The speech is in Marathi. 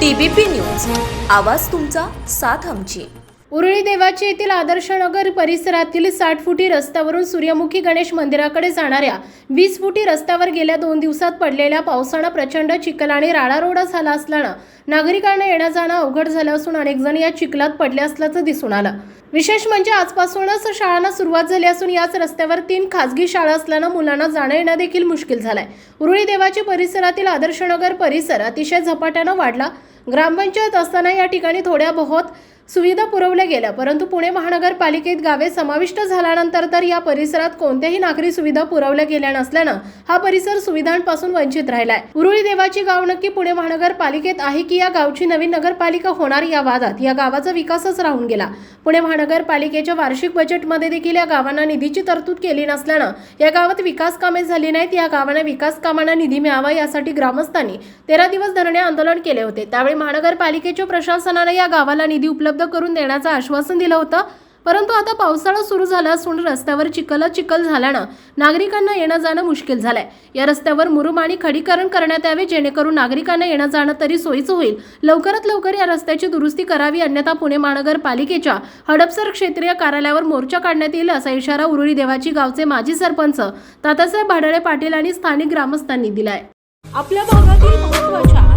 TBP news. आवाज तुमचा साथ आमची. उरळी देवाची येथील आदर्शनगर परिसरातील साठ फुटी रस्त्यावरून सूर्यमुखी गणेश मंदिराकडे जाणाऱ्या वीस फुटी रस्त्यावर गेल्या दोन दिवसात पडलेल्या पावसानं प्रचंड चिखल आणि राडारोडा झाला असल्यानं नागरिकांना येण्या जाणं अवघड झालं असून अनेक जण या चिखलात पडले असल्याचं दिसून आलं. विशेष म्हणजे आजपासूनच शाळांना सुरुवात झाली असून याच रस्त्यावर तीन खासगी शाळा असल्यानं मुलांना जाणं येणं देखील मुश्किल झालंय. उरुळी देवाची परिसरातील आदर्शनगर परिसर अतिशय झपाट्यानं वाढला. ग्रामपंचायत असताना या ठिकाणी थोड्या बहुत सुविधा पुरवल्या गेल्या परंतु पुणे महानगरपालिकेत गावे समाविष्ट झाल्यानंतर तर या परिसरात कोणत्याही नागरी सुविधा पुरवल्या गेल्या नसल्यानं हा परिसर सुविधांपासून वंचित राहिलाय. उरुळी देवाची गाव नक्की पुणे महानगरपालिकेत आहे की या गावची नवीन नगरपालिका होणार या वादात? या गावाचा विकासच राहून गेला. पुणे महानगरपालिकेच्या वार्षिक बजेटमध्ये देखील या गावांना निधीची तरतूद केली नसल्यानं या गावात विकास कामे झाली नाहीत या गावांना विकास कामांना निधी मिळावा यासाठी ग्रामस्थांनी तेरा दिवस धरणे आंदोलन केले होते. त्यावेळी महानगरपालिकेच्या प्रशासनाने या गावाला निधी उपलब्ध करून देण्याचं आश्वासन दिलं होतं. परंतु आता पावसाळा सुरू झाला असून रस्त्यावर चिखल चिखल झाल्यानं नागरिकांना येणं जाणं मुश्किल झालंय. या रस्त्यावर मुरुम आणि खडीकरण करण्यात यावे जेणेकरून नागरिकांना येणं जाणं तरी सोयीचं होईल. लवकरात लवकर या रस्त्याची दुरुस्ती करावी अन्यथा पुणे महानगरपालिकेच्या हडपसर क्षेत्रीय कार्यालयावर मोर्चा काढण्यात येईल असा इशारा उरुळी देवाची गावचे माजी सरपंच तातासाहेब भाडळे पाटील आणि स्थानिक ग्रामस्थांनी दिलाय. आपल्या भागातील महत्त्वाच्या